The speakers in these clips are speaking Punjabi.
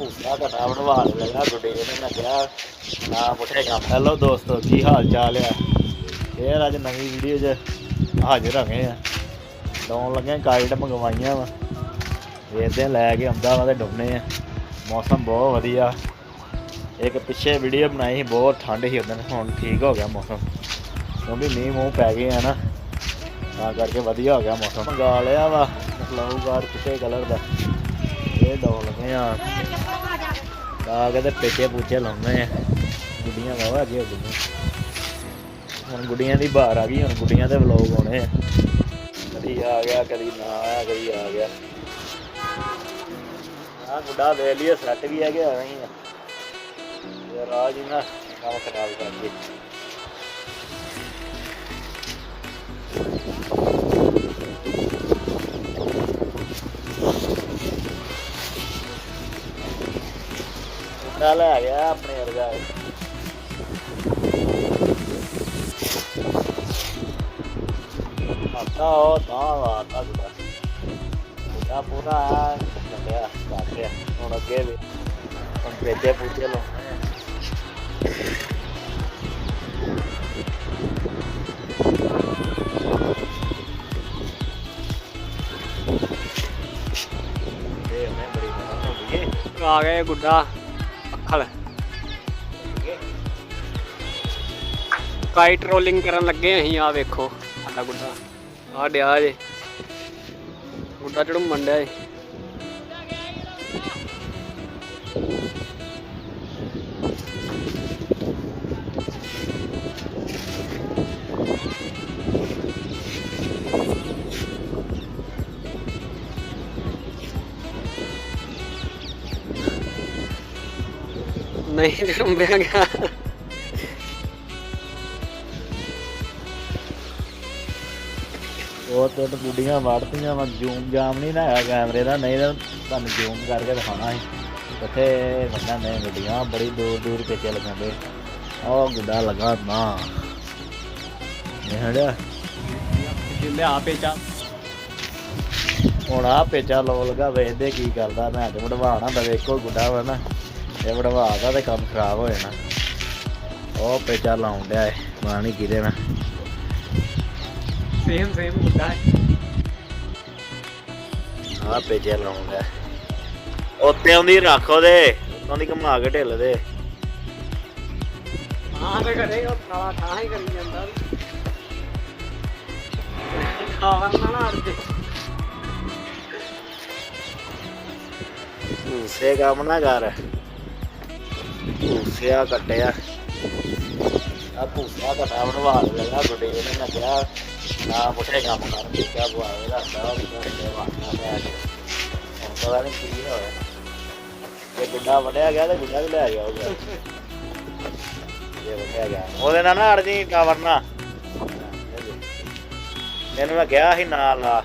ਭੂਸਾ ਘਟਾ ਬਣਵਾ ਲਿਆ ਗੁੱਡੇ ਨੇ, ਮੈਂ ਕਿਹਾ, ਨਾ ਪੁੱਠੇ ਹੈਲੋ ਦੋਸਤੋ, ਕੀ ਹਾਲ ਚਾਲ ਆ? ਫੇਰ ਅੱਜ ਨਵੀਂ ਵੀਡੀਓ 'ਚ ਹਾਜ਼ਰ ਹੋ ਗਏ ਆ। ਲਾਉਣ ਲੱਗੇ ਕਾਈਟ ਮੰਗਵਾਈਆਂ ਵਾ। ਵੇਖਦੇ ਲੈ ਕੇ ਆਉਂਦਾ ਵਾ ਤੇ ਡੁੱਬਨੇ ਆ। ਮੌਸਮ ਬਹੁਤ ਵਧੀਆ। ਇੱਕ ਪਿੱਛੇ ਵੀਡੀਓ ਬਣਾਈ ਸੀ, ਬਹੁਤ ਠੰਡ ਸੀ ਉਦੋਂ ਹੁਣ ਠੀਕ ਹੋ ਗਿਆ ਮੌਸਮ। ਕਿਉਂਕਿ ਮੀਂਹ ਮੂੰਹ ਪੈ ਗਏ ਆ ਨਾ। ਤਾਂ ਕਰਕੇ ਵਧੀਆ ਹੋ ਗਿਆ ਮੌਸਮ। ਮੰਗਾ ਲਿਆ ਵਾ ਫਲਾਊ ਗਾਰਡ ਚਿੱਟੇ ਕਲਰ ਦਾ। ਇਹ ਦੋ ਆ। ਆ ਕੇ ਤੇ ਪੇਚੇ ਪੂਚੇ ਲਾਉਂਦੇ ਆ। ਗੁੱਡੀਆਂ ਵਾਵਾ ਅੱਗੇ ਹੋ ਗਈਆਂ ਹੁਣ ਗੁੱਡੀਆਂ ਦੀ ਬਾਹਰ ਆ ਗਈ, ਹੁਣ ਗੁੱਡੀਆਂ ਦੇ ਵਲੋਗ ਆਉਣੇ ਆ। ਕਦੀ ਆ ਗਿਆ, ਕਦੀ ਨਾ ਆਇਆ, ਕਦੀ ਆ ਗਿਆ। ਆ ਗੁੱਡਾ ਦੇ ਲਈ ਸੈੱਟ ਵੀ ਹੈਗੇ ਆ ਨਹੀਂ ਆ। ਯਾਰ ਆ ਜੀ ਕੰਮ ਖਰਾਬ ਕਰ ਦੇ ਗੁੱਡਾ ਲੈ ਗਿਆ ਆਪਣੇ ਵਰਗਾ। ਆਤਾ ਉਹ ਤਾਂ ਆਤਾ ਗੁੱਡਾ ਗੁੱਡਾ ਪੂਰਾ ਲੱਗਿਆ ਕਾਟਿਆ ਹੁਣ ਅੱਗੇ ਵੀ। ਹੁਣ ਪੇਜੇ ਪੂਜੇ ਲਾਉਣੇ ਆ ਗਏ ਗੁੱਡਾ। ਅੱਖਲ ਕਾਈਟ ਰੋਲਿੰਗ ਕਰਨ ਲੱਗੇ ਅਸੀਂ ਆ ਵੇਖੋ। ਸਾਡਾ ਗੁੱਡਾ ਆ ਡਿਆ ਜੇ। ਗੁੱਡਾ ਚੜੂੰ ਮੰਡਿਆ ਏ। ਨਹੀਂ ਗਿਆ। ਉਹ ਤੇ ਗੁੱਡੀਆਂ ਵੜਤੀਆਂ ਵਾ ਜ਼ੂਮ ਜਾਮ ਨਹੀਂ ਨਾ ਹੈਗਾ ਕੈਮਰੇ ਦਾ ਨਹੀਂ ਤਾਂ ਤੁਹਾਨੂੰ ਜ਼ੂਮ ਕਰਕੇ ਦਿਖਾਉਣਾ ਸੀ। ਉੱਥੇ ਵੱਡਾ ਨਹੀਂ ਗੱਡੀਆਂ ਬੜੀ ਦੂਰ ਦੂਰ ਤੇ ਚੱਲ ਜਾਂਦੇ ਉਹ ਗੁੱਡਾ ਲਗਾ ਨਾ। ਇਹ ਹੜਿਆ ਜਿੰਦੇ ਆ ਪੇਚਾ। ਹੁਣ ਆ ਪੇਚਾ ਲੋ ਲਗਾ ਵੇਖਦੇ ਕੀ ਕਰਦਾ ਮੈਂ ਤੇ ਵਡਵਾਣਾ ਦਾ ਵੇਖੋ ਗੁੱਡਾ ਵਾ ਨਾ। ਇਹ ਵਡਵਾਦਾ ਤੇ ਕੰਮ ਖਰਾਬ ਹੋ ਜਾਣਾ। ਉਹ ਪੇਚਾ ਲਾਉਣ ਡਿਆ ਏ ਮਾਣੀ ਕਿਹਦੇ ਨਾਲ। ਸੇਮ ਸੇਮ ਗੁੱਡਾ ਹੈ। ਆ ਪੇਚੇ ਲਾਉਂਦਾ ਉੱਤੇ ਆਉਂਦੀ ਰੱਖ ਉਹਦੇ ਉੱਤੋਂ ਦੀ ਘੁਮਾ ਕੇ ਢਿੱਲ ਦੇ। ਹਾਂ ਤੇ ਕਰੇ ਉਹ ਸਾਲਾ ਠਾਹ ਹੀ ਕਰੀ ਜਾਂਦਾ ਖਾਵਰ ਨਾ ਅੜਦੇ ਭੂਸੇ ਕੰਮ ਨਾ ਕਰ। ਭੂਸਿਆ ਕੱਟਿਆ ਆ ਭੂਸਾ ਘਟਾ ਬਣਵਾ ਲਿਆ ਗੁੱਡੇ ਨੇ, ਮੈਂ ਕਿਹਾ ਨਾ ਪੁੱਠੇ ਕੰਮ ਕਰ ਕਿਆ ਬੁਆਵੇ ਦਾ ਸਾਹ ਵੀ ਕਰਦੇ ਵਾਣਾ ਮੈਂ ਹੁਣ ਪਤਾ ਨਹੀਂ ਕੀ ਹੋਇਆ। ਜੇ ਗੁੱਡਾ ਵੜਿਆ ਗਿਆ ਤੇ ਗੁੱਡਾ ਵੀ ਲੈ ਗਿਆ ਉਹਦਾ ਇਹ ਵੜਿਆ ਗਿਆ। ਉਹਦੇ ਨਾਲ ਨਾ ਅੜ ਜੀ ਕਵਰਨਾ ਮੈਨੂੰ ਮੈਂ ਕਿਹਾ ਸੀ ਨਾਲ ਲਾ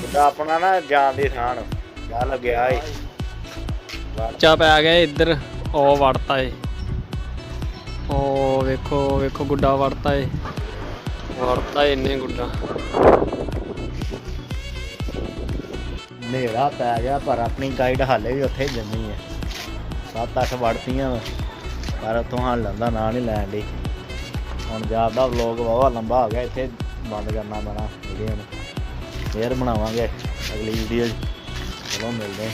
ਗੁੱਡਾ ਆਪਣਾ ਨਾ ਜਾਣ ਦੀ ਥਾਂ ਨੂੰ। ਜਾ ਲੱਗਿਆ ਏ। ਚਾ ਪੈ ਗਿਆ ਇੱਧਰ ਉਹ ਵੜਤਾ ਏ। ਉਹ ਵੇਖੋ ਵੇਖੋ ਗੁੱਡਾ ਵੜਤਾ ਏ। ਵੜਤਾ ਏ ਇੰਨੇ ਗੁੱਡਾ। ਹਨੇਰਾ ਪੈ ਗਿਆ ਪਰ ਆਪਣੀ ਗਾਈਡ ਹਾਲੇ ਵੀ ਉੱਥੇ ਜੰਮੀ ਹੈ ਸੱਤ ਅੱਠ ਵੜਤੀਆਂ ਪਰ ਉੱਥੋਂ ਹਾਲ ਲੰਦਾ ਨਾਂ ਨਹੀਂ ਲੈਣ ਦੀ ਹੁਣ ਜਾਂਦਾ ਵਲੋਗ ਵਾਵਾ ਲੰਬਾ ਹੋ ਗਿਆ ਇੱਥੇ ਬੰਦ ਕਰਨਾ ਪੈਣਾ ਵੀਡੀਓ ਨੂੰ। ਫੇਰ ਬਣਾਵਾਂਗੇ ਅਗਲੀ ਵੀਡੀਓ ਮਿਲਦੇ ਹਾਂ